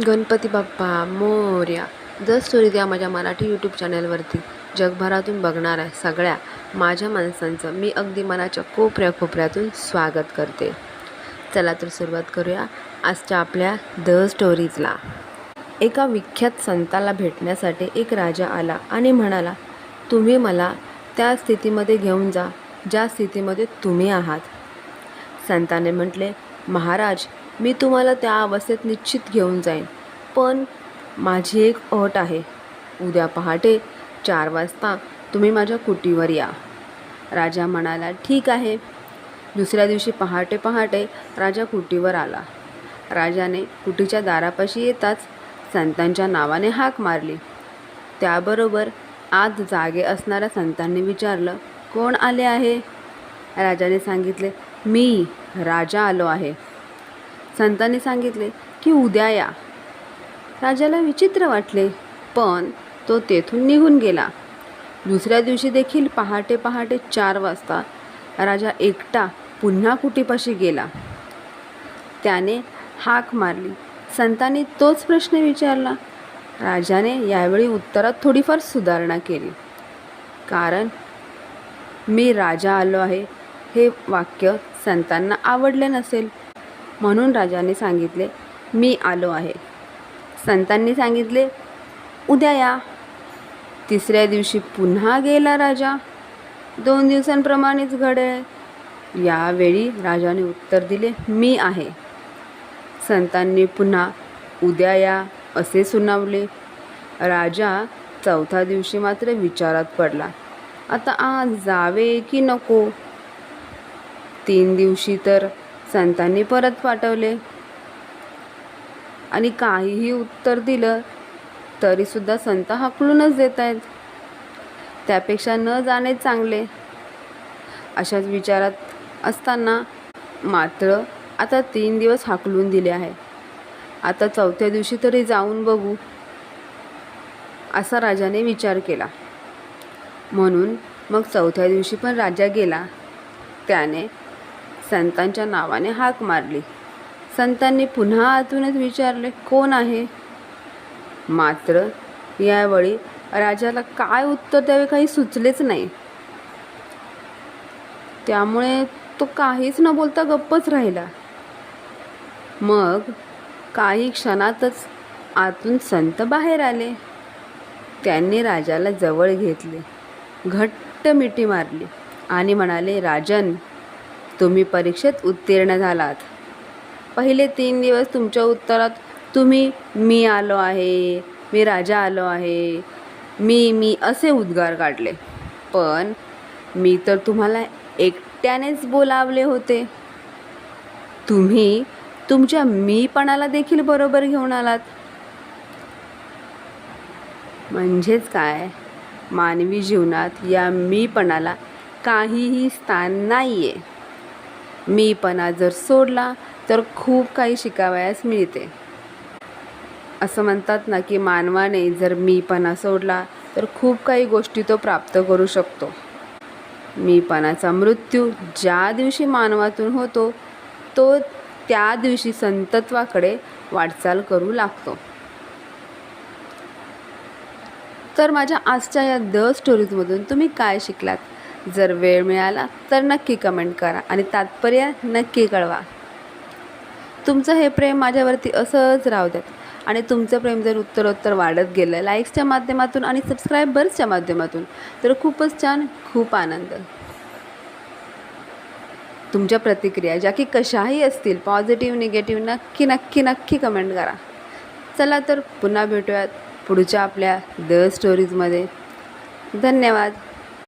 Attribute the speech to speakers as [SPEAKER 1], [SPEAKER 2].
[SPEAKER 1] Ganpati Bappa Morya. The story द्या माझ्या Marathi YouTube चॅनलवरती जगभरातून बघणाऱ्या सगळ्या माझ्या माणसांचं मी अगदी मनाच्या कोपऱ्या कोपऱ्यातून स्वागत करते. चला तर सुरुवात करूया आजच्या आपल्या द स्टोरीजला एका विख्यात संताला भेटण्यासाठी एक राजा आला आणि म्हणाला तुम्ही मला त्या स्थितीमध्ये घेऊन जा ज्या स्थितीमध्ये तुम्ही आहात. संताने म्हटले महाराज मी तुम्हाला त्या अवस्थेत निश्चित घेऊन जाईन. पण माझी एक अट आहे. उद्या पहाटे चार वाजता तुम्ही माझ्या कुटीवर या. राजा म्हणाला ठीक आहे. दुसऱ्या दिवशी पहाटे पहाटे राजा कुटीवर आला. राजाने कुटीच्या दारापाशी येताच संतांच्या नावाने हाक मारली. त्याबरोबर आत जागे असणाऱ्या संतांनी विचारलं कोण आले आहे? राजाने सांगितले मी राजा आलो आहे. संतांनी सांगितले की उद्या या. राजाला विचित्र वाटले पण तो तेथून निघून गेला. दुसऱ्या दिवशी देखील पहाटे पहाटे चार वाजता राजा एकटा पुन्हा कुटीपाशी गेला. त्याने हाक मारली. संतांनी तोच प्रश्न विचारला. राजाने यावेळी उत्तरात थोडीफार सुधारणा केली. कारण मी राजा आलो आहे हे वाक्य संतांना आवडले नसेल. म्हणून राजाने सांगितले मी आलो आहे. संतांनी सांगितले उद्या या. तिसऱ्या दिवशी पुन्हा गेला राजा. दोन दिवसांप्रमाणेच घडेल. यावेळी राजाने उत्तर दिले मी आहे. संतांनी पुन्हा उद्या या असे सुनावले. राजा चौथ्या दिवशी मात्र विचारात पडला आता आज जावे की नको? तीन दिवशी तर संतांनी परत पाठवले. आणि काहीही उत्तर दिलं तरीसुद्धा संत हाकलूनच देत आहेत त्यापेक्षा न जाणे चांगले. अशाच विचारात असताना मात्र आता तीन दिवस हाकलून दिले आहे. आता चौथ्या दिवशी तरी जाऊन बघू असा राजाने विचार केला. म्हणून मग चौथ्या दिवशी पण राजा गेला. त्याने संतांच्या नावाने हाक मारली. संतांनी पुन्हा आतूनच विचारले कोण आहे? मात्र यावेळी राजाला काय उत्तर द्यावे काही सुचलेच नाही. त्यामुळे तो काहीच न बोलता गप्पच राहिला. मग काही क्षणातच आतून संत बाहेर आले. त्यांनी राजाला जवळ घेतले. घट्ट मिठी मारली आणि म्हणाले राजन तुम्ही परीक्षेत उत्तीर्ण झालात. पहिले तीन दिवस तुमच्या उत्तरात तुम्ही मी आलो आहे मी राजा आलो आहे मी मी असे उद्गार काढले. पण मी तर तुम्हाला एकट्यानेच बोलावले होते. तुम्ही तुमच्या मीपणाला देखील बरोबर घेऊन आलात. म्हणजेच काय? मानवी जीवनात या मीपणाला काहीही स्थान नाही आहे मीपणा जर सोडला तर खूप काही शिकावयास मिळते. असं म्हणतात ना की मानवाने जर मीपणा सोडला तर खूप काही गोष्टी तो प्राप्त करू शकतो. मीपणाचा मृत्यू ज्या दिवशी मानवातून होतो तो त्या दिवशी संतत्वाकडे वाटचाल करू लागतो. तर माझ्या आजच्या या द स्टोरीजमधून तुम्ही काय शिकलात? जर वेळ मिळाला तर नक्की कमेंट करा आणि तात्पर्य नक्की कळवा. तुमचं हे प्रेम माझ्यावरती असंच राहू द्यात. आणि तुमचं प्रेम जर उत्तरोत्तर वाढत गेलं लाईक्सच्या माध्यमातून आणि सबस्क्रायबर्सच्या माध्यमातून तर खूपच छान खूप आनंद. तुमच्या प्रतिक्रिया ज्या की कशाही असतील पॉझिटिव्ह निगेटिव्ह नक्की नक्की नक्की कमेंट करा. चला तर पुन्हा भेटूयात पुढच्या आपल्या द स्टोरीजमध्ये धन्यवाद.